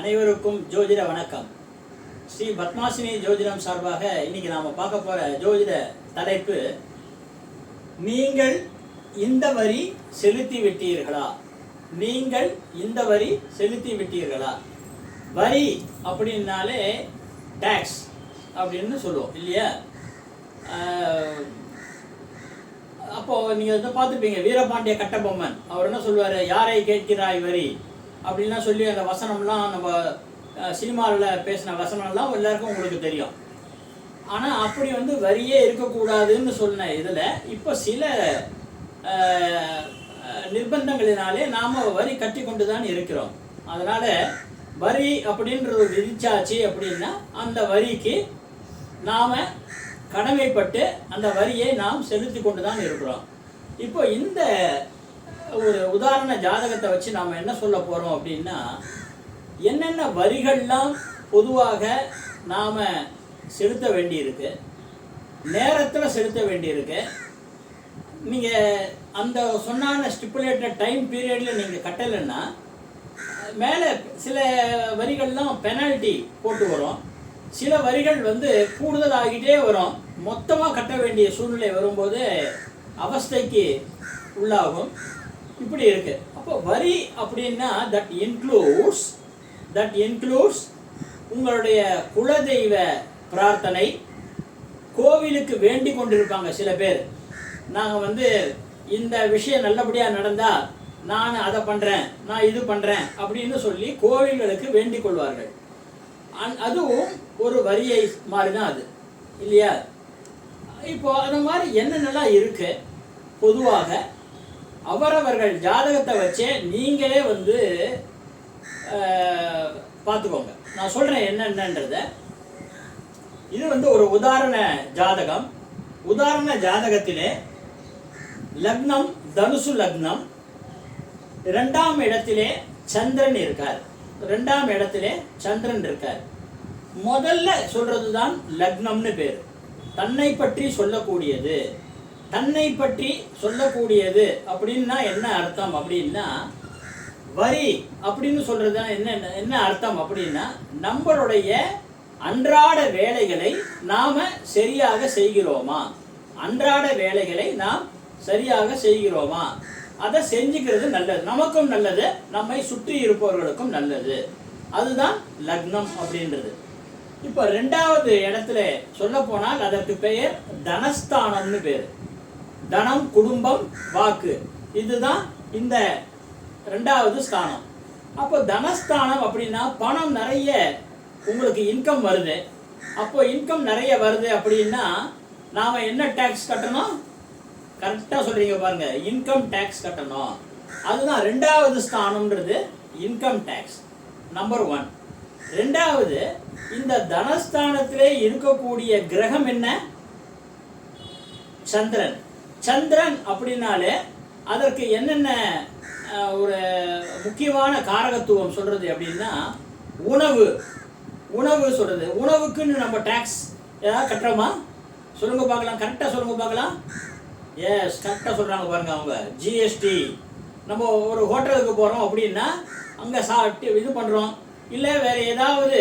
அனைவருக்கும் ஜோதிட வணக்கம். ஸ்ரீ பத்மாசினி ஜோதிடம் சார்பாக இன்னைக்கு நாம பார்க்க போற ஜோதிட தலைப்பு நீங்கள் இந்த வரி செலுத்தி விட்டீர்களா? நீங்கள் இந்த வரி செலுத்தி விட்டீர்களா? வரி அப்படின்னாலே டேக்ஸ் அப்படின்னு சொல்லுவோம் இல்லையா? அப்போது அப்போ நீங்க வந்து பார்த்துருப்பீங்க வீரபாண்டிய கட்டபொம்மன். அவர் என்ன சொல்லுவாரு? யாரை கேட்கிறாய் வரி? அப்படின்லாம் சொல்லி அந்த வசனம்லாம் நம்ம சினிமாவில் பேசின வசனம்லாம் எல்லாருக்கும் உங்களுக்கு தெரியும். ஆனால் அப்படி வந்து வரியே இருக்கக்கூடாதுன்னு சொன்ன இதில் இப்போ சில நிர்பந்தங்களினாலே நாம் வரி கட்டி கொண்டு தான் இருக்கிறோம். அதனால் வரி அப்படின்றது விதிச்சாச்சு அப்படின்னா அந்த வரிக்கு நாம் கடமைப்பட்டு அந்த வரியை நாம் செலுத்தி கொண்டு தான் இருக்கிறோம். இப்போ இந்த ஒரு உதாரண ஜாதகத்தை வச்சு நாம் என்ன சொல்ல போகிறோம் அப்படின்னா என்னென்ன வரிகள்லாம் பொதுவாக நாம் செலுத்த வேண்டியிருக்கு நேரத்தில் செலுத்த வேண்டியிருக்கு நீங்கள் அந்த சொன்னான ஸ்டிப்புலேட்டட் டைம் பீரியடில் நீங்கள் கட்டலைன்னா மேலே சில வரிகள்லாம் பெனால்ட்டி போட்டு வரும். சில வரிகள் வந்து கூடுதல் ஆகிட்டே வரும். மொத்தமாக கட்ட வேண்டிய சூழ்நிலை வரும்போது அவஸ்தைக்கு உள்ளாகும். இப்படி இருக்கு. அப்போ வரி அப்படின்னா தட் இன்க்ளூட்ஸ் தட் இன்க்ளூட்ஸ் உங்களுடைய குலதெய்வ பிரார்த்தனை கோவிலுக்கு வேண்டி கொண்டிருப்பாங்க சில பேர். நாங்கள் வந்து இந்த விஷயம் நல்லபடியாக நடந்தால் நான் அதை பண்ணுறேன் நான் இது பண்ணுறேன் அப்படின்னு சொல்லி கோவில்களுக்கு வேண்டிக் கொள்வார்கள். அந்- அதுவும் ஒரு வரியை மாதிரி தான் அது. இல்லையா? இப்போ அந்த மாதிரி என்னென்னலாம் இருக்குது பொதுவாக அவரவர்கள் ஜாதகத்தை வச்சே நீங்களே வந்து பார்த்துக்கோங்க. நான் சொல்கிறேன் என்னென்னன்றத. இது வந்து ஒரு உதாரண ஜாதகம். உதாரண ஜாதகத்திலே லக்னம் தனுசு லக்னம் ரெண்டாம் இடத்திலே சந்திரன் இருக்கார். ரெண்டாம் இடத்திலே சந்திரன் இருக்கார். முதல்ல சொல்றது தான் லக்னம்னு பேர். தன்னை பற்றி சொல்லக்கூடியது. தன்னை பற்றி சொல்லக்கூடியது அப்படின்னா என்ன அர்த்தம் அப்படின்னா வரி அப்படின்னு சொல்றது என்ன என்ன அர்த்தம் அப்படின்னா நம்மளுடைய அன்றாட வேலைகளை நாம சரியாக செய்கிறோமா? அன்றாட வேலைகளை நாம் சரியாக செய்கிறோமா? அதை செஞ்சுக்கிறது நல்லது. நமக்கும் நல்லது நம்மை சுற்றி இருப்பவர்களுக்கும் நல்லது. அதுதான் லக்னம் அப்படின்றது. இப்போ ரெண்டாவது இடத்துல சொல்ல போனால் அதற்கு பெயர் தனஸ்தானம்னு பேர். தனம் குடும்பம் வாக்கு. இதுதான் இந்த ரெண்டாவது ஸ்தானம். அப்போ தனஸ்தானம் அப்படின்னா பணம் நிறைய உங்களுக்கு இன்கம் வருது. அப்போ இன்கம் நிறைய வருது அப்படின்னா நாம் என்ன டேக்ஸ் கட்டணும்? கரெக்டாக சொல்றீங்க பாருங்க. இன்கம் டேக்ஸ் கட்டணும். அதுதான் ரெண்டாவது ஸ்தானம்ன்றது இன்கம் டேக்ஸ் நம்பர் ஒன் ரெண்டாவது இந்த தனஸ்தானத்திலே இருக்கக்கூடிய கிரகம் என்ன? சந்திரன். சந்திரன் அப்படின்னாலே அதற்கு என்னென்ன ஒரு முக்கியமான காரகத்துவம் சொல்கிறது அப்படின்னா உணவு. உணவு சொல்கிறது உணவுக்குன்னு நம்ம டேக்ஸ் ஏதாவது கட்டுறோமா? சொல்லுங்க பார்க்கலாம். கரெக்டாக சொல்லுங்க பார்க்கலாம். எஸ் கரெக்டாக சொல்கிறாங்க பாருங்க அவங்க. ஜிஎஸ்டி நம்ம ஒரு ஹோட்டலுக்கு போகிறோம் அப்படின்னா அங்கே சாப்பிட்டு இது பண்ணுறோம் இல்லை வேறு ஏதாவது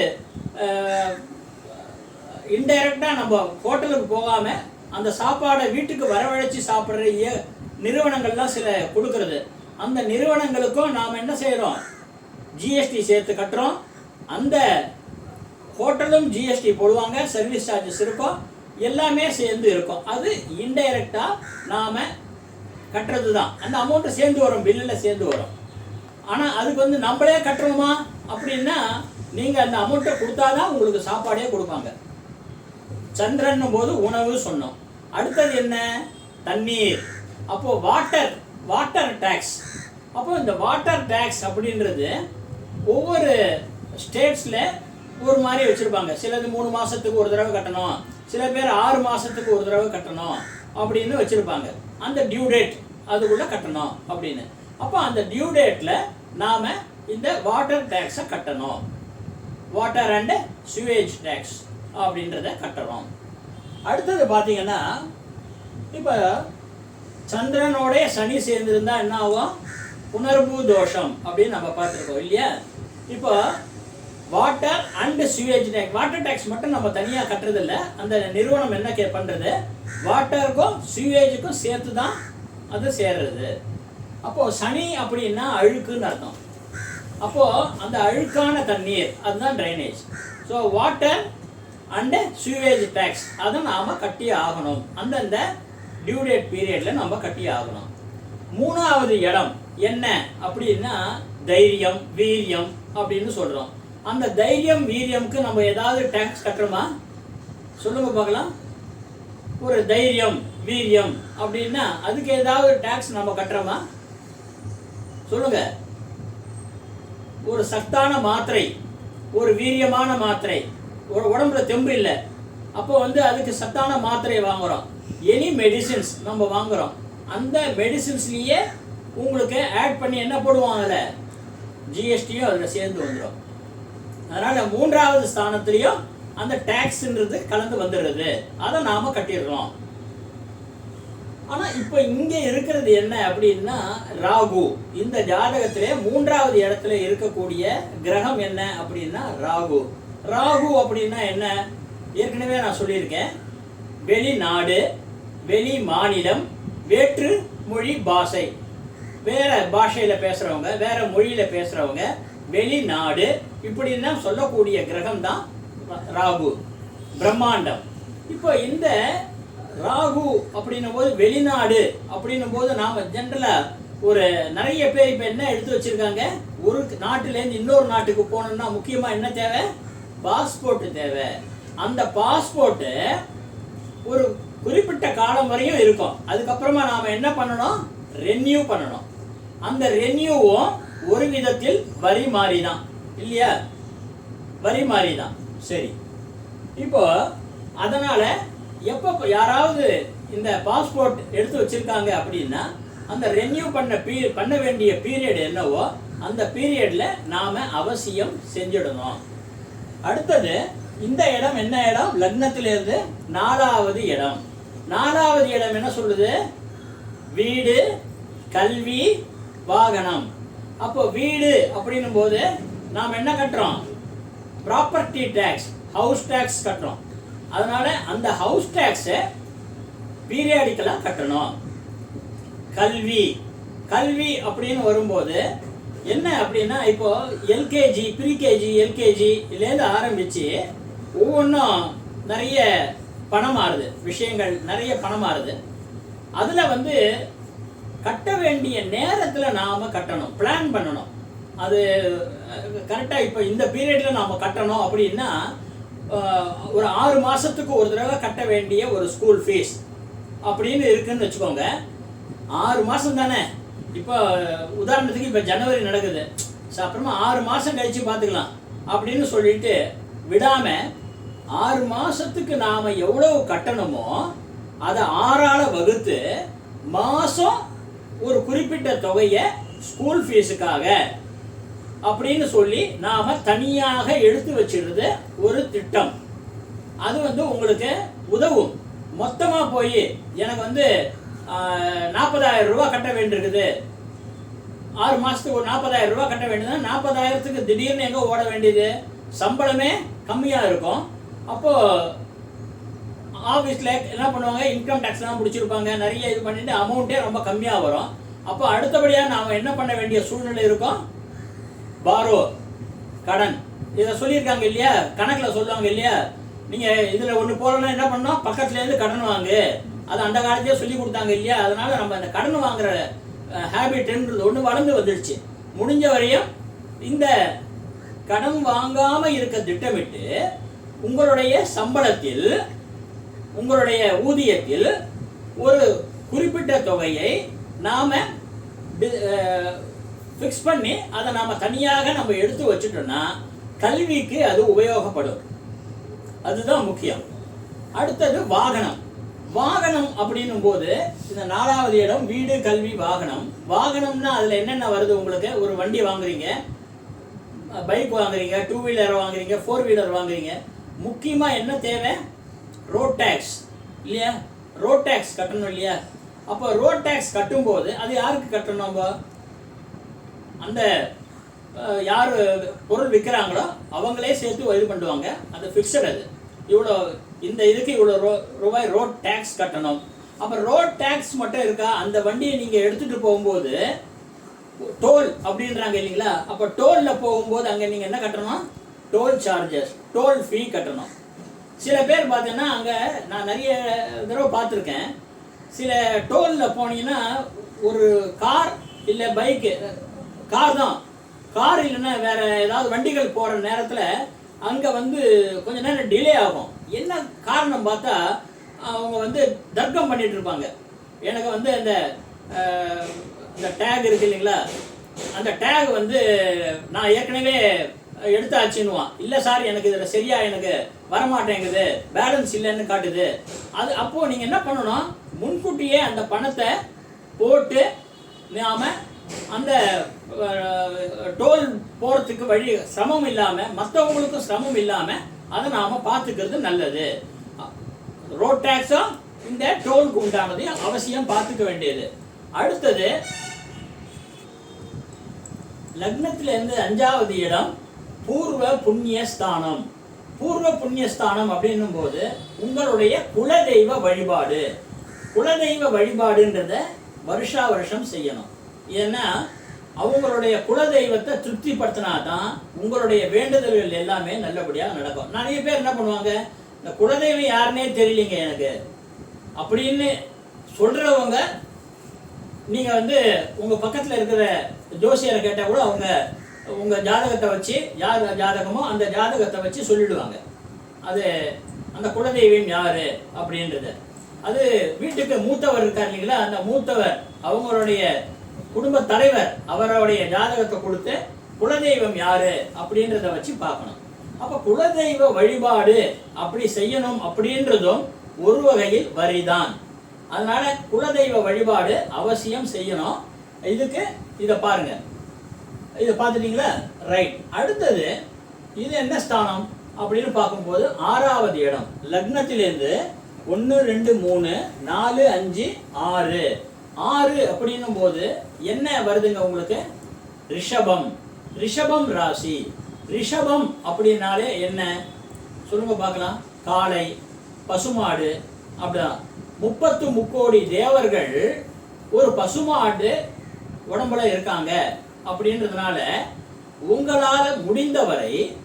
இன்டைரக்டாக நம்ம ஹோட்டலுக்கு போகாமல் அந்த சாப்பாடை வீட்டுக்கு வரவழைச்சு சாப்பிட்ற இய- நிறுவனங்கள்லாம் சில கொடுக்கறது. அந்த நிறுவனங்களுக்கும் நாம் என்ன செய்கிறோம் ஜிஎஸ்டி சேர்த்து கட்டுறோம். அந்த ஹோட்டலும் ஜிஎஸ்டி போடுவாங்க சர்வீஸ் சார்ஜஸ் இருக்கும் எல்லாமே சேர்ந்து இருக்கும். அது இன்டைரக்டாக நாம் கட்டுறது தான் அந்த அமௌண்ட்டு சேர்ந்து வரும் பில்லில் சேர்ந்து வரும். ஆனால் அதுக்கு வந்து நம்மளே கட்டுறோமா அப்படின்னா நீங்கள் அந்த அமௌண்ட்டை கொடுத்தாதான் உங்களுக்கு சாப்பாடே கொடுப்பாங்க. சந்திரன் போது உணவு சொன்னோம். அடுத்தது என்ன? தண்ணீர். அப்போ வாட்டர் வாட்டர் டேக்ஸ் அப்போ இந்த வாட்டர் டேக்ஸ் அப்படின்றது ஒவ்வொரு ஸ்டேட்ஸில் ஒரு மாதிரி வச்சுருப்பாங்க. சிலது மூணு மாதத்துக்கு ஒரு தடவை கட்டணும். சில பேர் ஆறு மாதத்துக்கு ஒரு தடவை கட்டணும் அப்படின்னு வச்சுருப்பாங்க. அந்த டியூ டேட் அதுக்குள்ளே கட்டணும் அப்படின்னு. அப்போ அந்த டியூ டேட்டில் நாம் இந்த வாட்டர் டேக்ஸை கட்டணும். வாட்டர் அண்ட் சுவேஜ் டேக்ஸ் அப்படின்றத கட்டுறோம் அடுத்தது பார்த்தீங்கன்னா இப்போ சந்திரனோட சனி சேர்ந்திருந்தா என்ன ஆகும் புனர்பூ தோஷம் அப்படின்னு நம்ம பார்த்துருக்கோம் இல்லையா? இப்போ water and sewage tax water tax மட்டும் நம்ம தனியாக கட்டுறதில்ல. அந்த நிறுவனம் என்ன கே பண்ணுறது வாட்டருக்கும் சுவேஜுக்கும் சேர்த்து தான் அது சேர்றது. அப்போது சனி அப்படின்னா அழுக்குன்னு அர்த்தம். அப்போது அந்த அழுக்கான தண்ணீர் அதுதான் drainage so water and sewage tax அதை நாம் கட்டி ஆகணும். அந்தந்த டியூ டேட் பீரியடில் நம்ம கட்டி ஆகணும். மூணாவது இடம் என்ன? அப்படின்னா தைரியம் வீரியம் அப்படின்னு சொல்கிறோம் அந்த தைரியம் வீரியம்க்கு நம்ம ஏதாவது டேக்ஸ் கட்டுறோமா? சொல்லுங்க பார்க்கலாம். ஒரு தைரியம் வீரியம் அப்படின்னா அதுக்கு ஏதாவது டேக்ஸ் நம்ம கட்டுறோமா? சொல்லுங்க. ஒரு சத்தான மாத்திரை ஒரு வீரியமான மாத்திரை உடம்புல தெம்பு இல்லை. அப்போ வந்து அதுக்கு சத்தான மாத்திரையை வாங்குறோம். எனி மெடிசின்ஸ் நம்ம வாங்குறோம். அந்த மெடிசின்ஸ்லேயே உங்களுக்கு ஆட் பண்ணி என்ன போடுவாங்கல்ல ஜிஎஸ்டியும் அதில் சேர்ந்து வந்துடும் அதனால் மூன்றாவது ஸ்தானத்துலேயும் அந்த டேக்ஸ்ன்றது கலந்து வந்துடுறது. அதை நாம் கட்டிடுறோம் ஆனால் இப்போ இங்கே இருக்கிறது என்ன அப்படின்னா ராகு. இந்த ஜாதகத்திலே மூன்றாவது இடத்துல இருக்கக்கூடிய கிரகம் என்ன அப்படின்னா ராகு. ராகு அப்படின்னா என்ன? ஏற்கனவே நான் சொல்லியிருக்கேன். வெளிநாடு வெளி மாநிலம் வேற்று மொழி பாஷை. வேற பாஷையில் பேசுகிறவங்க வேற மொழியில் பேசுகிறவங்க வெளிநாடு இப்படின்னா சொல்லக்கூடிய கிரகம் தான் ராகு பிரம்மாண்டம். இப்போ இந்த ராகு அப்படின்னும் போது வெளிநாடு அப்படின்னும் போது நாம் ஜென்ரலாக ஒரு நிறைய பேர் இப்போ என்ன எடுத்து வச்சுருக்காங்க? ஒரு நாட்டிலேருந்து இன்னொரு நாட்டுக்கு போகணும்னா முக்கியமாக என்ன தேவை? பாஸ்போர்ட் தேவை. அந்த பாஸ்போர்ட்டு ஒரு குறிப்பிட்ட காலம் வரையும் இருக்கும். அதுக்கப்புறமா நாம என்ன பண்ணணும்? ரெனியூ பண்ணணும். அந்த ரெனியூவும் ஒரு விதத்தில் வரி மாறி தான் இல்லையா? வரி மாறி தான் சரி. இப்போ அதனால எப்போ யாராவது இந்த பாஸ்போர்ட் எடுத்து வச்சிருக்காங்க அப்படின்னா அந்த ரெனியூ பண்ண பீ பண்ண வேண்டிய பீரியட் என்னவோ அந்த பீரியடில் நாம் அவசியம் செஞ்சிடணும். அடுத்தது இந்த இடம் என்ன இடம்? லக்னத்திலிருந்து நாலாவது இடம். நாலாவது இடம் என்ன சொல்லுது? வீடு கல்வி வாகனம். அப்போ வீடு அப்படின்னும் போது நாம் என்ன கட்டுறோம்? ப்ராப்பர்ட்டி டேக்ஸ் ஹவுஸ் டேக்ஸ் கட்டுறோம். அதனால அந்த ஹவுஸ் டேக்ஸை பீரியாடிக்கலாக கட்டணும். கல்வி. கல்வி அப்படின்னு வரும்போது என்ன அப்படின்னா இப்போ எல்கேஜி ப்ரீகேஜி எல்கேஜி இதுலேருந்து ஆரம்பிச்சு ஒவ்வொன்றும் நிறைய பணம் மாறுது. விஷயங்கள் நிறைய பணம் மாறுது. அதில் வந்து கட்ட வேண்டிய நேரத்தில் நாம் கட்டணும். பிளான் பண்ணணும். அது கரெக்டாக இப்போ இந்த பீரியடில் நாம் கட்டணும் அப்படின்னா ஒரு ஆறு மாதத்துக்கு ஒரு தடவை கட்ட வேண்டிய ஒரு ஸ்கூல் ஃபீஸ் அப்படின்னு இருக்குன்னு வச்சுக்கோங்க. ஆறு மாதம் தானே? இப்போ உதாரணத்துக்கு இப்போ ஜனவரி நடக்குது. ஸோ அப்புறமா ஆறு மாதம் கழித்து பார்த்துக்கலாம் அப்படின்னு சொல்லிட்டு விடாமல் ஆறு மாதத்துக்கு நாம் எவ்வளவு கட்டணுமோ அதை ஆறால் வகுத்து மாதம் ஒரு குறிப்பிட்ட தொகையை ஸ்கூல் ஃபீஸுக்காக அப்படின்னு சொல்லி நாம் தனியாக எடுத்து வச்சிருது ஒரு திட்டம். அது வந்து உங்களுக்கு உதவும். மொத்தமாக போய் எனக்கு வந்து நாற்பதாயிரம் ரூபாய் கட்ட வேண்டியிருக்குது. ஆறு மாதத்துக்கு ஒரு நாற்பதாயிரம் ரூபாய் கட்ட வேண்டியதுன்னா நாற்பதாயிரத்துக்கு திடீர்னு எங்கே ஓட வேண்டியது? சம்பளமே கம்மியாக இருக்கும். அப்போது ஆஃபீஸில் என்ன பண்ணுவாங்க? இன்கம் டேக்ஸ்லாம் பிடிச்சிருப்பாங்க. நிறைய இது பண்ணிட்டு அமௌண்ட்டே ரொம்ப கம்மியாக வரும். அப்போ அடுத்தபடியாக நாம் என்ன பண்ண வேண்டிய சூழ்நிலை இருக்கும்? பாரோ கடன். இதை சொல்லியிருக்காங்க இல்லையா? கணக்கில் சொல்லுவாங்க இல்லையா? நீங்கள் இதில் ஒன்று போகலன்னா என்ன பண்ணோம் பக்கத்துலேருந்து கடன் வாங்கு. அது அந்த காலத்திலே சொல்லி கொடுத்தாங்க இல்லையா? அதனால நம்ம அந்த கடன் வாங்குற ஹேபிட்ன்றது ஒன்று வளர்ந்து வந்துடுச்சு முடிஞ்ச வரையும் இந்த கடன் வாங்காம இருக்க திட்டமிட்டு உங்களுடைய சம்பளத்தில் உங்களுடைய ஊதியத்தில் ஒரு குறிப்பிட்ட தொகையை நாம் ஃபிக்ஸ் பண்ணி அதை நாம் தனியாக நம்ம எடுத்து வச்சுட்டோம்னா கல்விக்கு அது உபயோகப்படும். அதுதான் முக்கியம். அடுத்தது வாகனம். வாகனம் அப்படின்னும் போது இந்த நாலாவது இடம் வீடு கல்வி வாகனம். வாகனம்னா அதில் என்னென்ன வருது உங்களுக்கு? ஒரு வண்டி வாங்குறீங்க பைக் வாங்குறீங்க டூ வீலர் வாங்குறீங்க ஃபோர் வீலர் வாங்குறீங்க. முக்கியமாக என்ன தேவை? ரோட் டேக்ஸ் இல்லையா? ரோட் டேக்ஸ் கட்டணும் இல்லையா? அப்போ ரோட் டேக்ஸ் கட்டும்போது அது யாருக்கு கட்டணும் நம்ம? அந்த யார் பொருள் விற்கிறாங்களோ அவங்களே சேர்த்து இது பண்ணுவாங்க. அது ஃபிக்ஸட் அது. இவ்வளோ இந்த இதுக்கு இவ்வளோ ரூ ரூபாய் ரோட் டேக்ஸ் கட்டணும். அப்போ ரோட் டேக்ஸ் மட்டும் இருக்கா? அந்த வண்டியை நீங்கள் எடுத்துகிட்டு போகும்போது டோல் அப்படின்றாங்க இல்லைங்களா? அப்போ டோலில் போகும்போது அங்கே நீங்கள் என்ன கட்டணும்? டோல் சார்ஜஸ் டோல் ஃபீ கட்டணும். சில பேர் பார்த்தீங்கன்னா அங்கே நான் நிறைய தடவை பார்த்துருக்கேன். சில டோலில் போனீங்கன்னா ஒரு கார் இல்லை பைக்கு கார் தான். கார் இல்லைன்னா வேறு ஏதாவது வண்டிகள் போகிற நேரத்தில் அங்கே வந்து கொஞ்ச நேரம் டிலே ஆகும். என்ன காரணம் பார்த்தா அவங்க வந்து தர்க்கம் பண்ணிட்டு இருப்பாங்க. எனக்கு வந்து அந்த இந்த டேக் இருக்கு இல்லைங்களா? அந்த டேக் வந்து நான் ஏற்கனவே எடுத்தாச்சுன்னுவான். இல்லை சார் எனக்கு இதில் சரியா எனக்கு வரமாட்டேங்குது. பேலன்ஸ் இல்லைன்னு காட்டுது. அது அப்போது நீங்கள் என்ன பண்ணணும்? முன்கூட்டியே அந்த பணத்தை போட்டு நாம அந்த டோல் போகிறதுக்கு வழி சிரமம் இல்லாமல் மற்றவங்களுக்கும் சிரமம் இல்லாமல் அதை நாம் பார்த்துக்கிறது நல்லது. ரோட் டேக்ஸும் இந்த டோலுக்கு உண்டானதையும் அவசியம் பார்த்துக்க வேண்டியது. அடுத்தது லக்னத்திலேருந்து அஞ்சாவது இடம் பூர்வ புண்ணிய ஸ்தானம். பூர்வ புண்ணிய ஸ்தானம் அப்படின்னும் போது உங்களுடைய குலதெய்வ வழிபாடு. குலதெய்வ வழிபாடுன்றத வருஷா வருஷம் செய்யணும். ஏன்னா அவங்களுடைய குலதெய்வத்தை திருப்திப்படுத்தினா தான் உங்களுடைய வேண்டுதல்கள் எல்லாமே நல்லபடியாக நடக்கும். நிறைய பேர் என்ன பண்ணுவாங்க இந்த குலதெய்வம் யாருன்னே தெரியலீங்க எனக்கு. அப்படின்னு சொல்கிறவங்க நீங்கள் வந்து உங்கள் பக்கத்தில் இருக்கிற ஜோசியரை கேட்டால் கூட அவங்க உங்கள் ஜாதகத்தை வச்சு யார் ஜாதகமோ அந்த ஜாதகத்தை வச்சு சொல்லிடுவாங்க. அது அந்த குலதெய்வம் யார்? அப்படின்றது. அது வீட்டுக்கு மூத்தவர் இருக்கார் இல்லைங்களா அந்த மூத்தவர் அவங்களுடைய குடும்ப தலைவர் அவருடைய ஜாதகத்தை கொடுத்து குலதெய்வம் யாரு அப்படின்றத வச்சு பார்க்கணும். அப்ப குலதெய்வ வழிபாடு அப்படி செய்யணும் அப்படின்றதும் ஒரு வகையில் வரிதான். அதனால குலதெய்வ வழிபாடு அவசியம் செய்யணும். இதுக்கு இதை பாருங்க. இதை பார்த்துட்டீங்களா? ரைட் அடுத்தது இது என்ன ஸ்தானம் அப்படின்னு பார்க்கும்போது ஆறாவது இடம். லக்னத்திலேருந்து ஒன்று ரெண்டு மூணு நாலு அஞ்சு ஆறு. ஆறு அப்படின்னும் போது என்ன வருதுங்க உங்களுக்கு? ரிஷபம். ரிஷபம் ராசி. ரிஷபம் அப்படின்னாலே என்ன? சொல்லுங்க பார்க்கலாம். காளை பசுமாடு அப்படிதான். முப்பத்து முக்கோடி தேவர்கள் ஒரு பசுமாடு உடம்புல இருக்காங்க அப்படின்றதுனால உங்களால் முடிந்தவரை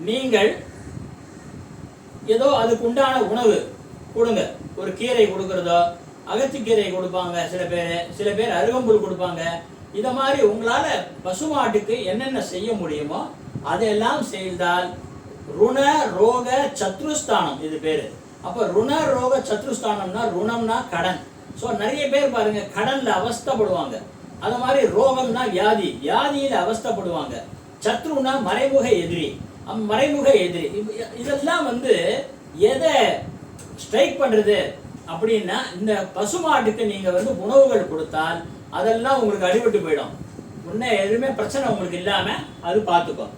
நீங்கள் ஏதோ அதுக்கு உண்டான உணவு கொடுங்க. ஒரு கீரை கொடுக்கறதோ அகத்திக்கீரை கொடுப்பாங்க சில பேர் சில பேர் அருகம்புல் கொடுப்பாங்க. இதை மாதிரி உங்களால் பசுமாட்டுக்கு என்னென்ன செய்ய முடியுமோ அதையெல்லாம் செய்தால் ருண ரோக சத்ருஸ்தானம் இது பேர். அப்போ ருண ரோக சத்ருஸ்தானம்னா ருணம்னா கடன். ஸோ நிறைய பேர் பாருங்க கடனில் அவஸ்தைப்படுவாங்க. அது மாதிரி ரோகம்னா வியாதி வியாதியில் அவஸ்தைப்படுவாங்க. சத்ருனா மறைமுக எதிரி. அம் மறைமுக எதிரி. இதெல்லாம் வந்து எதை ஸ்ட்ரைக் பண்ணுறது அப்படின்னா இந்த பசுமாட்டுக்கு நீங்கள் வந்து உணவுகள் கொடுத்தால் அதெல்லாம் உங்களுக்கு அடிபட்டு போயிடும். முன்ன எதுவுமே பிரச்சனை உங்களுக்கு இல்லாமல் அது பார்த்துக்கும்.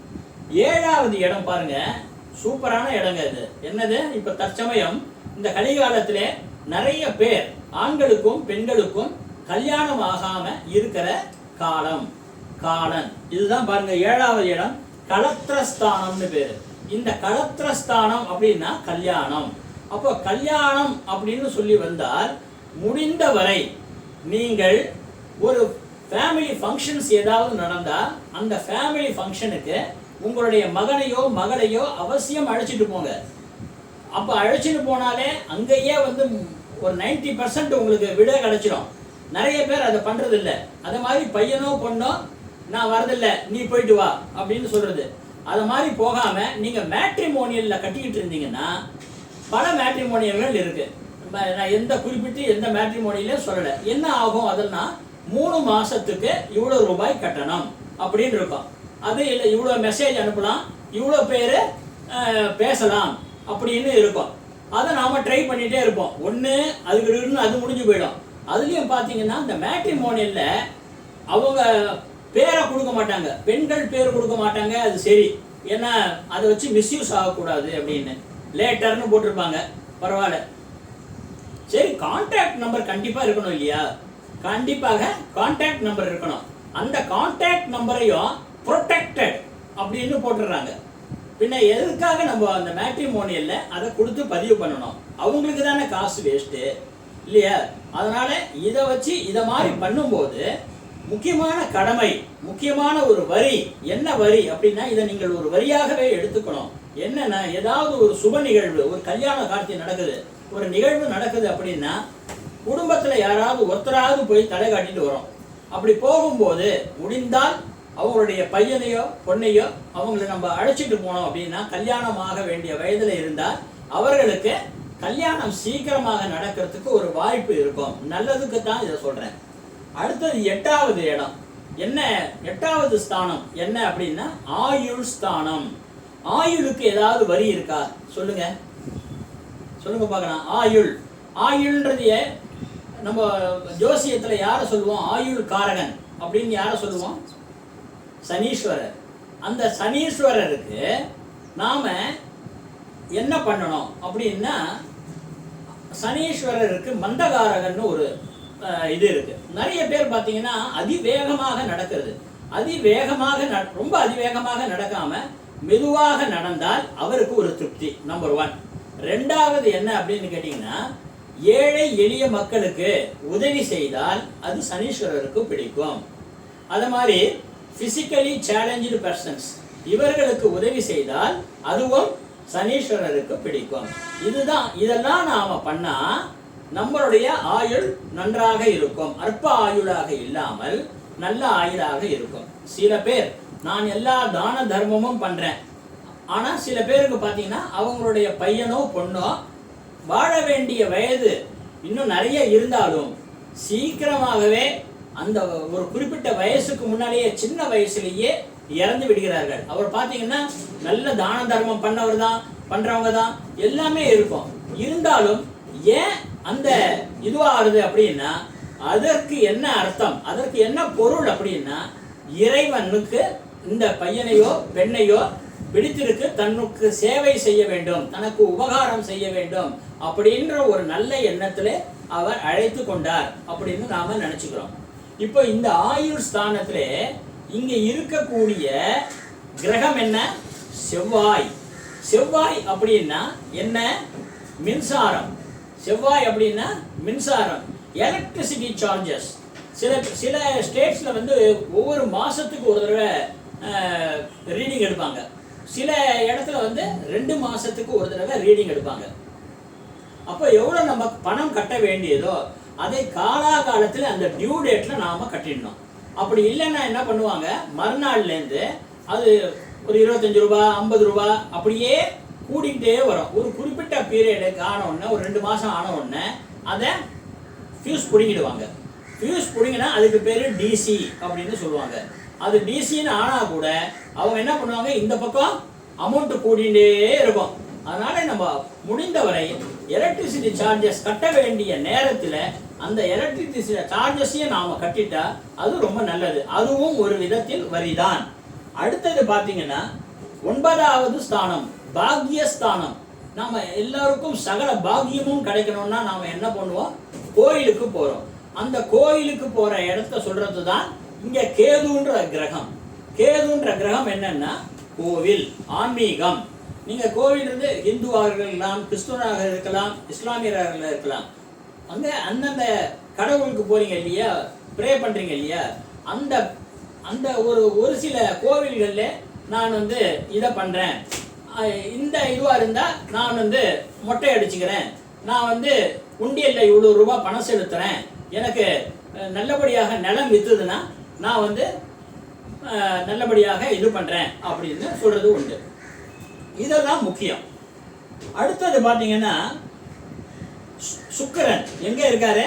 ஏழாவது இடம் பாருங்க. சூப்பரான இடங்க இது. என்னது? இப்போ தற்சமயம் இந்த கலிகாலத்திலே நிறைய பேர் ஆண்களுக்கும் பெண்களுக்கும் கல்யாணம் ஆகாம இருக்கிற காலம். காலன். இதுதான் பாருங்க ஏழாவது இடம். கலத்திரஸ்தானம்னு பேரு. இந்த கலத்திரஸ்தானம் அப்படின்னா கல்யாணம். அப்போ கல்யாணம் அப்படின்னு சொல்லி வந்தால் முடிந்தவரை நீங்கள் ஒரு ஃபேமிலி ஃபங்க்ஷன்ஸ் ஏதாவது நடந்தால் அந்த ஃபேமிலி ஃபங்க்ஷனுக்கு உங்களுடைய மகனையோ மகளையோ அவசியம் அழைச்சிட்டு போங்க. அப்போ அழைச்சிட்டு போனாலே அங்கேயே வந்து ஒரு 90% பர்சன்ட் உங்களுக்கு விட கிடச்சிடும் நிறைய பேர் அதை பண்ணுறதில்ல இல்ல அது மாதிரி பையனோ பொண்ணோ நான் வரதில்லை நீ போயிட்டு வா அப்படின்னு சொல்கிறது அது மாதிரி போகாமல் நீங்கள் மேட்ரிமோனியலில் கட்டிக்கிட்டு இருந்தீங்கன்னா பல மேட்ரிமோனியல்கள் இருக்கு. நான் எந்த குறிப்பிட்டு எந்த மேட்ரிமோனியிலையும் சொல்லலை. என்ன ஆகும் அதெல்னா மூணு மாதத்துக்கு இவ்வளோ ரூபாய் கட்டணம் அப்படின்னு இருக்கும். அது இல்லை இவ்வளோ மெசேஜ் அனுப்பலாம் இவ்வளோ பேர் பேசலாம் அப்படின்னு இருக்கும். அதை நாம் ட்ரை பண்ணிகிட்டே இருப்போம். ஒன்று அதுக்கு இருக்குன்னு அது முடிஞ்சு போயிடும். அதுலேயும் பார்த்தீங்கன்னா இந்த மேட்ரிமோனியில் அவங்க பேரை கொடுக்க மாட்டாங்க. பெண்கள் பேர் கொடுக்க மாட்டாங்க அது சரி. ஏன்னா அதை வச்சு மிஸ்யூஸ் ஆகக்கூடாது அப்படின்னு. லேட்டர்னு போட்டிருப்பாங்க. பரவாயில்ல. சரி கான்டாக்ட் நம்பர் கண்டிப்பாக இருக்கணும் இல்லையா? கண்டிப்பாக கான்டாக்ட் நம்பர் இருக்கணும். அந்த கான்டாக்ட் நம்பரையும் ப்ரொடெக்டட் அப்படின்னு போட்டுடுறாங்க. பின்ன எதுக்காக நம்ம அந்த மேட்ரிமோனியல்ல அதை கொடுத்து பதிவு பண்ணணும்? அவங்களுக்கு தானே காசு வேஸ்ட்டு இல்லையா? அதனால இதை வச்சு இதை மாதிரி பண்ணும்போது முக்கியமான கடமை முக்கியமான ஒரு வரி என்ன வரி அப்படின்னா இதை நீங்கள் ஒரு வரியாகவே எடுத்துக்கணும். என்னன்னா ஏதாவது ஒரு சுப நிகழ்வு ஒரு கல்யாண காட்சி நடக்குது. ஒரு நிகழ்வு நடக்குது அப்படின்னா குடும்பத்தில் யாராவது ஒருத்தராவது போய் தலை காட்டிட்டு வரோம். அப்படி போகும்போது முடிந்தால் அவங்களுடைய பையனையோ பொண்ணையோ அவங்கள நம்ம அழைச்சிட்டு போனோம் அப்படின்னா கல்யாணம் ஆக வேண்டிய வயதில் இருந்தால் அவர்களுக்கு கல்யாணம் சீக்கிரமாக நடக்கிறதுக்கு ஒரு வாய்ப்பு இருக்கும். நல்லதுக்கு தான் இதை சொல்கிறேன் அடுத்தது எட்டாவது இடம். என்ன? எட்டாவது ஸ்தானம். என்ன அப்படின்னா ஆயுள் ஸ்தானம். ஆயுளுக்கு ஏதாவது வரி இருக்கா? சொல்லுங்க. சொல்லுங்க பார்க்கலாம். ஆயுள். ஆயுள்ன்றதைய நம்ம ஜோசியத்துல யாரை சொல்லுவோம்? ஆயுள் காரகன் அப்படின்னு யாரை சொல்லுவோம்? சனீஸ்வரர். அந்த சனீஸ்வரருக்கு நாம என்ன பண்ணணும் அப்படின்னா சனீஸ்வரருக்கு மந்தகாரகன்னு ஒரு இது இருக்கு. நிறைய பேர் பார்த்தீங்கன்னா அதிவேகமாக நடக்கிறது. அதிவேகமாக நட- ரொம்ப அதிவேகமாக நடக்காம மெதுவாக நடந்தால் அவருக்கு ஒரு திருப்தி நம்பர் ஒன் ரெண்டாவது என்ன அப்படின்னு கேட்டிங்கன்னா ஏழை எளிய மக்களுக்கு உதவி செய்தால் அது சனீஸ்வரருக்கு பிடிக்கும். அது மாதிரி பிசிக்கலி சேலஞ்சு பர்சன்ஸ் இவர்களுக்கு உதவி செய்தால் அதுவும் சனீஸ்வரருக்கு பிடிக்கும். இதுதான் இதெல்லாம் நாம பண்ணா நம்மளுடைய ஆயுள் நன்றாக இருக்கும். அற்ப ஆயுளாக இல்லாமல் நல்ல ஆயுளாக இருக்கும். சில பேர் நான் எல்லா தான தர்மமும் பண்ணுறேன் ஆனால் சில பேருக்கு பார்த்தீங்கன்னா அவங்களுடைய பையனோ பொண்ணோ வாழ வேண்டிய வயது இன்னும் நிறைய இருந்தாலும் சீக்கிரமாகவே அந்த ஒரு குறிப்பிட்ட வயசுக்கு முன்னாலேயே சின்ன வயசுலேயே இறந்து விடுகிறார்கள். அவர் பார்த்தீங்கன்னா நல்ல தான தர்மம் பண்ணவர் தான் பண்ணுறவங்க தான் எல்லாமே இருக்கும். இருந்தாலும் ஏன் அந்த இதுவாகுது அப்படின்னா அதற்கு என்ன அர்த்தம் அதற்கு என்ன பொருள் அப்படின்னா இறைவனுக்கு இந்த பையனையோ பெண்ணையோ பிடித்திருக்கு தன்னுக்கு சேவை செய்ய வேண்டும் தனக்கு உபகாரம் செய்ய வேண்டும் அப்படின்ற ஒரு நல்ல எண்ணத்தில் அவர் அழைத்து கொண்டார் அப்படின்னு நாம நினைச்சுக்கிறோம். இப்போ இந்த ஆயுள் ஸ்தானத்திலே இங்க இருக்கக்கூடிய கிரகம் என்ன? செவ்வாய். செவ்வாய் அப்படின்னா என்ன? மின்சாரம். செவ்வாய் அப்படின்னா மின்சாரம். எலக்ட்ரிசிட்டி சார்ஜஸ் சில சில ஸ்டேட்ஸில் வந்து ஒவ்வொரு மாதத்துக்கு ஒரு தடவை ரீடிங் எடுப்பாங்க. சில இடத்துல வந்து ரெண்டு மாதத்துக்கு ஒரு தடவை ரீடிங் எடுப்பாங்க. அப்போ எவ்வளோ நம்ம பணம் கட்ட வேண்டியதோ அதை காலாகாலத்தில் அந்த டியூ டேட்டில் நாம் கட்டிடணும். அப்படி இல்லைன்னா என்ன பண்ணுவாங்க? மறுநாள்லேருந்து அது ஒரு இருபத்தஞ்சு ரூபா ஐம்பது ரூபா அப்படியே கூடிக்கிட்டே வரும். ஒரு குறிப்பிட்ட பீரியடுக்கு ஆன உடனே ஒரு ரெண்டு மாதம் ஆன உடனே அதை ஃபியூஸ் பிடுங்கிடுவாங்க. ஃபியூஸ் பிடுங்கினா அதுக்கு பேர் டிசி அப்படின்னு சொல்லுவாங்க. அது டிசின்னு ஆனால் கூட அவங்க என்ன பண்ணுவாங்க? இந்த பக்கம் அமௌண்ட் கூடிகிட்டே இருக்கும். அதனால நம்ம முடிந்தவரை எலக்ட்ரிசிட்டி சார்ஜஸ் கட்ட வேண்டிய நேரத்தில் அந்த எலக்ட்ரிசிட்டி சார்ஜஸையும் நாம் கட்டிட்டா அது ரொம்ப நல்லது. அதுவும் ஒரு விதத்தில் வரிதான். அடுத்தது பார்த்தீங்கன்னா ஒன்பதாவது ஸ்தானம் பாக்யஸ்தானம். நம்ம எல்லாருக்கும் சகல பாக்கியமும் கிடைக்கணும்னா நாம் என்ன பண்ணுவோம்? கோயிலுக்கு போகிறோம் அந்த கோயிலுக்கு போகிற இடத்த சொல்கிறது தான் இங்க கேதுன்ற கிரகம். கேதுன்ற கிரகம் என்னன்னா கோவில் ஆன்மீகம். நீங்க கோவில் இருந்து இந்துவாக இருக்கலாம் கிறிஸ்துவனாக இருக்கலாம் இஸ்லாமியராக இருக்கலாம். அங்க அந்தந்த கடவுளுக்கு போறீங்க இல்லையா? ப்ரே பண்றீங்க இல்லையா? அந்த அந்த ஒரு ஒரு சில கோவில்கள்ல நான் வந்து இதை பண்றேன். இந்த இதுவா இருந்தா நான் வந்து மொட்டை அடிச்சுக்கிறேன். நான் வந்து உண்டியல்ல இவ்வளவு ரூபாய் பணம் செலுத்துறேன். எனக்கு நல்லபடியாக நிலம் வித்துதுன்னா நான் வந்து நல்லபடியாக இது பண்ணுறேன் அப்படின்னு சொல்கிறது உண்டு. இதெல்லாம் முக்கியம். அடுத்தது பார்த்தீங்கன்னா சு- எங்கே எங்க இருக்காரு?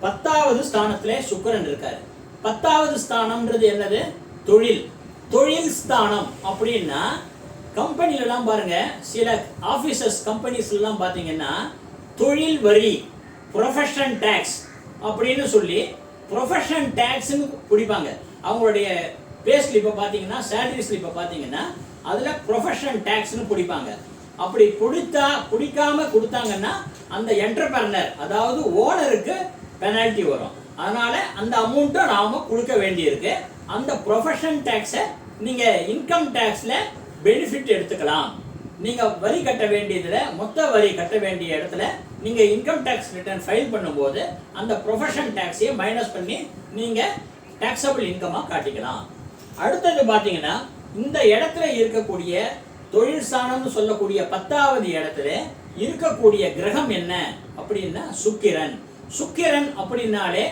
பத்தாவது ஸ்தானத்தில் சுக்கரன் இருக்காரு. பத்தாவது ஸ்தானம்ன்றது என்னது? தொழில். தொழில் ஸ்தானம் அப்படின்னா கம்பெனிலலாம் பாருங்கள் பாருங்க சில ஆஃபீஸர்ஸ் கம்பெனிஸ்லாம் பார்த்தீங்கன்னா தொழில் வரி ப்ரொஃபஷன் டேக்ஸ் அப்படின்னு சொல்லி ப்ரொஃபஷன் டேக்ஸ்னு பிடிப்பாங்க. அவங்களுடைய பே ஸ்லிப்பை பார்த்தீங்கன்னா சேலரி ஸ்லிப்பை பார்த்தீங்கன்னா அதில் ப்ரொஃபஷன் டேக்ஸ்னு பிடிப்பாங்க. அப்படி பிடித்தா பிடிக்காம கொடுத்தாங்கன்னா அந்த என்டர்பிரனர் அதாவது ஓனருக்கு பெனால்ட்டி வரும். அதனால அந்த அமௌண்ட்டை நாம கொடுக்க வேண்டியிருக்கு. அந்த ப்ரொஃபஷன் டேக்ஸை நீங்க இன்கம் டேக்ஸ்ல பெனிஃபிட் எடுத்துக்கலாம். நீங்க வரி கட்ட வேண்டியதுல மொத்த வரி கட்ட வேண்டிய இடத்துல நீங்கள் இன்கம் டேக்ஸ் ரிட்டர்ன் ஃபைல் பண்ணும்போது அந்த ப்ரொஃபஷன் டேக்ஸையே மைனஸ் பண்ணி நீங்கள் டேக்ஸபிள் இன்கமாக காட்டிக்கலாம். அடுத்தது பார்த்தீங்கன்னா இந்த இடத்துல இருக்கக்கூடிய தொழில் ஸ்தானம்னு சொல்லக்கூடிய பத்தாவது இடத்துல இருக்கக்கூடிய கிரகம் என்ன அப்படின்னா சுக்கிரன். சுக்கிரன் அப்படின்னாலே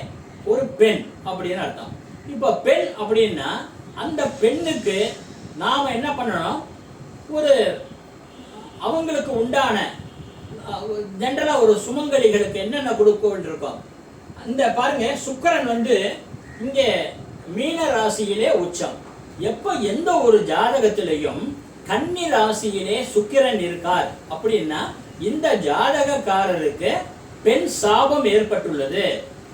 ஒரு பெண் அப்படின்னு அர்த்தம். இப்போ பெண் அப்படின்னா அந்த பெண்ணுக்கு நாம் என்ன பண்ணணும்? ஒரு அவங்களுக்கு உண்டான ஜென்ரலாக ஒரு சுமங்கலிகளுக்கு என்னென்ன கொடுக்க வேண்டியிருக்கோம் அந்த பாருங்க சுக்கிரன் வந்து இங்கே மீன ராசியிலே உச்சம். எப்போ எந்த ஒரு ஜாதகத்திலையும் கன்னி ராசியிலே சுக்கிரன் இருக்கார் அப்படின்னா இந்த ஜாதகக்காரருக்கு பெண் சாபம் ஏற்பட்டுள்ளது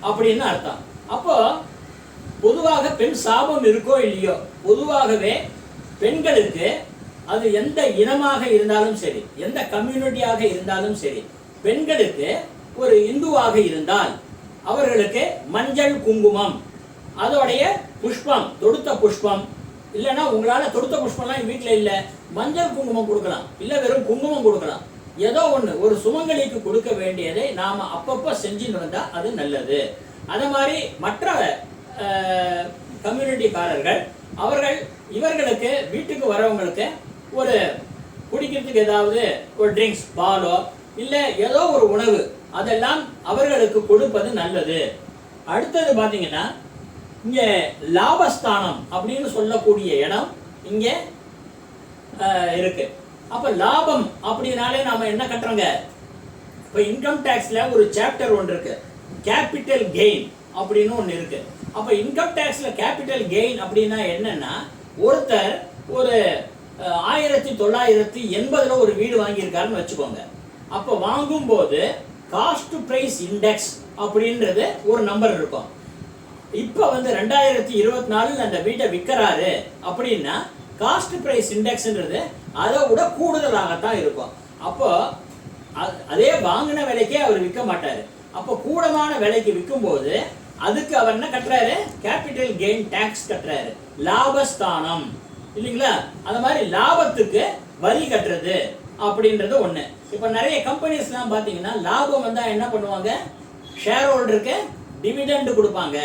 அப்படின்னு அர்த்தம். அப்போ பொதுவாக பெண் சாபம் இருக்கோ இல்லையோ பொதுவாகவே பெண்களுக்கு அது எந்த இனமாக இருந்தாலும் சரி எந்த கம்யூனிட்டியாக இருந்தாலும் சரி பெண்களுக்கு ஒரு இந்துவாக இருந்தால் அவர்களுக்கு மஞ்சள் குங்குமம் அதோடைய புஷ்பம் தொடுத்த புஷ்பம் இல்லைன்னா உங்களால் தொடுத்த புஷ்பம்லாம் வீட்டில் இல்லை மஞ்சள் குங்குமம் கொடுக்கலாம் இல்லை வெறும் குங்குமம் கொடுக்கலாம். ஏதோ ஒன்று ஒரு சுமங்கலிக்கு கொடுக்க வேண்டியதை நாம் அப்பப்போ செஞ்சுன்னு வந்தால் அது நல்லது. அதை மாதிரி மற்ற கம்யூனிட்டிக்காரர்கள் அவர்கள் இவர்களுக்கு வீட்டுக்கு வரவங்களுக்கு ஒரு குடிக்கிறதுக்கு ஏதாவது ஒரு ட்ரிங்க்ஸ் பாலோ இல்லை ஏதோ ஒரு உணவு அதெல்லாம் அவர்களுக்கு கொடுப்பது நல்லது. அடுத்தது பார்த்தீங்கன்னா இங்கே லாபஸ்தானம் அப்படின்னு சொல்லக்கூடிய இடம் இங்கே இருக்கு. அப்போ லாபம் அப்படின்னாலே நாம் என்ன கட்டுறோங்க? இப்போ இன்கம் டேக்ஸில் ஒரு சாப்டர் ஒன்று இருக்கு. கேபிட்டல் கெயின் அப்படின்னு ஒன்று இருக்கு. அப்போ இன்கம் டேக்ஸில் கேபிட்டல் கெயின் அப்படின்னா என்னன்னா ஒருத்தர் ஒரு ஆயிரத்தி தொள்ளாயிரத்தி எண்பதில் ஒரு வீடு வாங்கியிருக்காருன்னு வச்சுக்கோங்க. அப்போ வாங்கும்போது காஸ்ட் ப்ரைஸ் இண்டெக்ஸ் அப்படின்றது ஒரு நம்பர் இருக்கும். இப்போ வந்து ரெண்டாயிரத்தி இருபத்தி நாலில் அந்த வீட்டை விற்கிறாரு அப்படின்னா காஸ்ட் ப்ரைஸ் இண்டெக்ஸ்ன்றது அதை விட கூடுதலாகத்தான் இருக்கும். அப்போ அதே வாங்கின விலைக்கே அவர் விற்க மாட்டார். அப்போ கூடமான விலைக்கு விற்கும்போது அதுக்கு அவர் என்ன கட்டுறாரு? கேபிட்டல் கெயின் டேக்ஸ் கட்டுறாரு. லாபஸ்தானம். இல்லைங்களா? அந்த மாதிரி லாபத்துக்கு வரி கட்டுறது அப்படின்றது ஒன்று இப்போ நிறைய கம்பெனிஸ்லாம் பார்த்தீங்கன்னா லாபம் வந்தால் என்ன பண்ணுவாங்க? ஷேர் ஹோல்டருக்கு டிவிடெண்ட் கொடுப்பாங்க.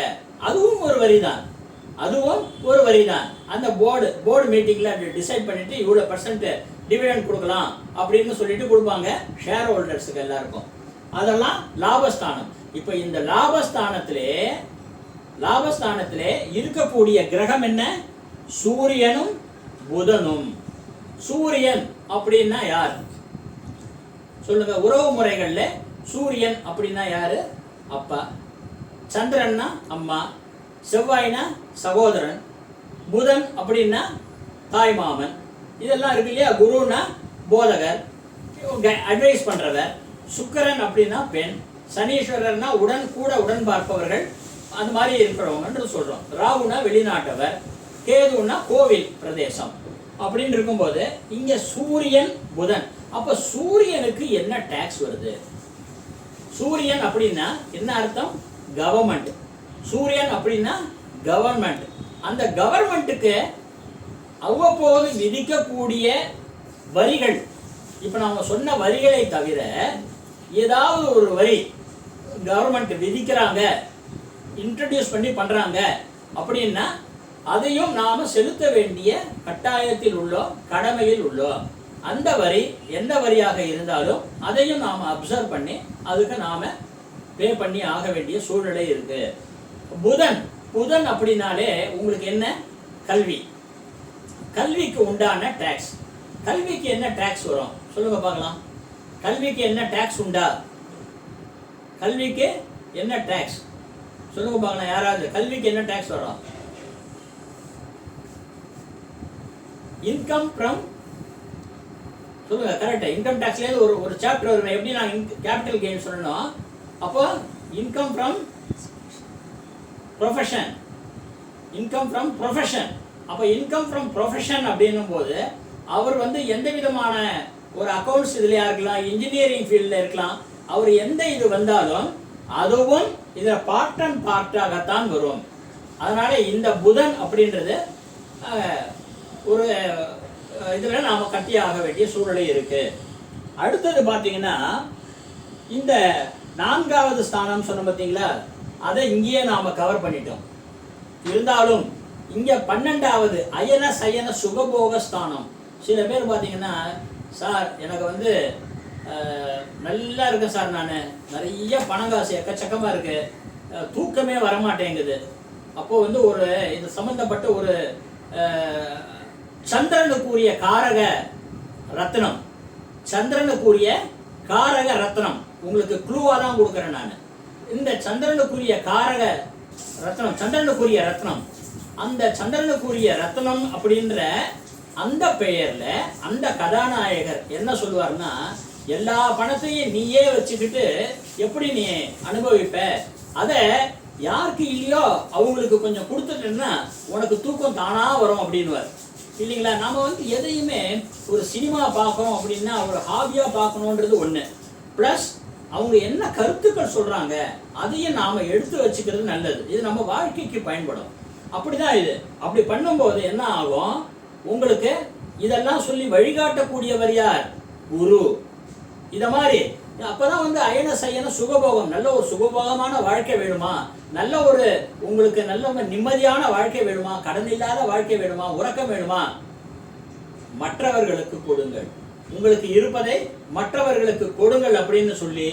அதுவும் ஒரு வரி தான் அதுவும் ஒரு வரி தான் அந்த போர்டு போர்டு மீட்டிங்கில் அப்படி டிசைட் பண்ணிட்டு இவ்வளோ பர்சன்ட் டிவிடெண்ட் கொடுக்கலாம் அப்படின்னு சொல்லிட்டு கொடுப்பாங்க ஷேர் ஹோல்டர்ஸுக்கு எல்லாருக்கும். அதெல்லாம் லாபஸ்தானம். இப்போ இந்த லாபஸ்தானத்திலே லாபஸ்தானத்திலே இருக்கக்கூடிய கிரகம் என்ன? சூரியனும் புதனும். சூரியன் அப்படின்னா யார்? சொல்லுங்க உறவு முறைகள்ல சூரியன் அப்படின்னா யாரு? அப்பா. சந்திரன்னா அம்மா. செவ்வாய்னா சகோதரன். புதன் அப்படின்னா தாய் மாமன். இதெல்லாம் இருக்கு இல்லையா? குருன்னா போதகர். அட்வைஸ் பண்றவர். சுக்கரன் அப்படின்னா பெண். சனீஸ்வரர்னா உடன் கூட உடன் பார்ப்பவர்கள். அந்த மாதிரி இருக்கிறவங்கன்னு சொல்றோம். ராகுனா வெளிநாட்டவர். கேதுன்னா கோவில் பிரதேசம். அப்படின்னு இருக்கும்போது இங்கே சூரியன் புதன். அப்போ சூரியனுக்கு என்ன டேக்ஸ் வருது? சூரியன் அப்படின்னா என்ன அர்த்தம்? கவர்மெண்ட் சூரியன் அப்படின்னா கவர்மெண்ட் அந்த கவர்மெண்ட்டுக்கு அவ்வப்போது விதிக்கக்கூடிய வரிகள். இப்போ நாம் சொன்ன வரிகளை தவிர ஏதாவது ஒரு வரி கவர்மெண்ட் விதிக்கிறாங்க இன்ட்ரடியூஸ் பண்ணி பண்ணுறாங்க அப்படின்னா அதையும் நாம் செலுத்த வேண்டிய கட்டாயத்தில் உள்ளோம் கடமையில் உள்ளோம். அந்த வரி எந்த வரியாக இருந்தாலும் அதையும் நாம் அப்சர்வ் பண்ணி அதுக்கு நாம் பே பண்ணி ஆக வேண்டிய சூழ்நிலை இருக்கு. புதன் புதன் அப்படின்னாலே உங்களுக்கு என்ன? கல்வி. கல்விக்கு உண்டான டேக்ஸ் கல்விக்கு என்ன டேக்ஸ் வரும்? சொல்லுங்க பார்க்கலாம். கல்விக்கு என்ன டேக்ஸ் உண்டா? கல்விக்கு என்ன டேக்ஸ் சொல்லுங்க பார்க்கலாம் யாராவது. கல்விக்கு என்ன டேக்ஸ் வரும்? இன்கம் ஃப்ரம் சொல்லுங்க கரெக்டா இன்கம் டேக்ஸ்லேருந்து ஒரு ஒரு சாப்டர் வரும் எப்படி நான் கேபிட்டல் கெயின் சொல்லணும் அப்போ income from profession income from profession அப்போ இன்கம் ஃப்ரம் ப்ரொஃபஷன் அப்படின்னும் போது அவர் வந்து எந்த விதமான ஒரு அக்கௌண்ட்ஸ் இதுலையா இருக்கலாம் இன்ஜினியரிங் ஃபீல்டில் இருக்கலாம் அவர் எந்த இது வந்தாலும் அதுவும் இதில் பார்ட் அண்ட் பார்ட்டாகத்தான் வரும். அதனால இந்த புதன் அப்படின்றது ஒரு இதில் நாம் நாம கட்டியாக வேண்டிய சூழ்நிலை இருக்குது அடுத்தது பார்த்தீங்கன்னா இந்த நான்காவது ஸ்தானம் சொன்ன பார்த்தீங்களா அதை இங்கேயே நாம் கவர் பண்ணிட்டோம். இருந்தாலும் இங்கே பன்னெண்டாவது அயன சயன சுகபோக ஸ்தானம். சில பேர் பார்த்தீங்கன்னா சார் எனக்கு வந்து நல்லா இருக்கேன் சார் நான். நிறைய பணம் காசு எக்கச்சக்கமாக இருக்குது தூக்கமே வரமாட்டேங்குது. அப்போது வந்து ஒரு இது சம்மந்தப்பட்ட ஒரு சந்திரனுக்குரிய காரக ரத்னம். சந்திரனுக்குரிய காரக ரத்னம். உங்களுக்கு க்ளூவா தான் கொடுக்குறேன் நான். இந்த சந்திரனுக்குரிய காரக ரத்னம் சந்திரனுக்குரிய ரத்னம் அந்த சந்திரனுக்குரிய ரத்னம் அப்படின்ற அந்த பெயர்ல அந்த கதாநாயகர் என்ன சொல்லுவார்னா எல்லா பணத்தையும் நீயே வச்சுக்கிட்டு எப்படி நீ அனுபவிப்ப? அத யாருக்கு இல்லையோ அவங்களுக்கு கொஞ்சம் கொடுத்துட்டேன்னா உனக்கு தூக்கம் தானா வரும் அப்படின்னுவார். இல்லைங்களா? நம்ம வந்து எதையுமே ஒரு சினிமா பார்க்கணும் அப்படின்னா ஒரு ஹாபியா பார்க்கணுன்றது ஒன்று ப்ளஸ் அவங்க என்ன கருத்துக்கள் சொல்றாங்க அதையும் நாம எடுத்து வச்சுக்கிறது நல்லது. இது நம்ம வாழ்க்கைக்கு பயன்படும். அப்படிதான் இது. அப்படி பண்ணும்போது என்ன ஆகும்? உங்களுக்கு இதெல்லாம் சொல்லி வழிகாட்டக்கூடியவர் யார்? குரு. இத மாதிரி அப்பதான் வந்து அயன சயன சுகபோகம் நல்ல ஒரு சுகபோகமான வாழ்க்கை வேணுமா? நல்ல ஒரு உங்களுக்கு நல்ல ஒரு நிம்மதியான வாழ்க்கை வேணுமா? கடன் இல்லாத வாழ்க்கை வேணுமா? உறக்கம் வேணுமா? மற்றவர்களுக்கு கொடுங்கள். உங்களுக்கு இருப்பதை மற்றவர்களுக்கு கொடுங்கள் அப்படின்னு சொல்லி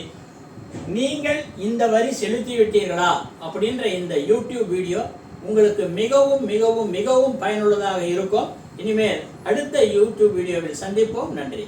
நீங்கள் இந்த வரி செலுத்தி விட்டீர்களா? அப்படின்ற இந்த யூடியூப் வீடியோ உங்களுக்கு மிகவும் மிகவும் மிகவும் பயனுள்ளதாக இருக்கும். இனிமேல் அடுத்த யூடியூப் வீடியோவில் சந்திப்போம். நன்றி.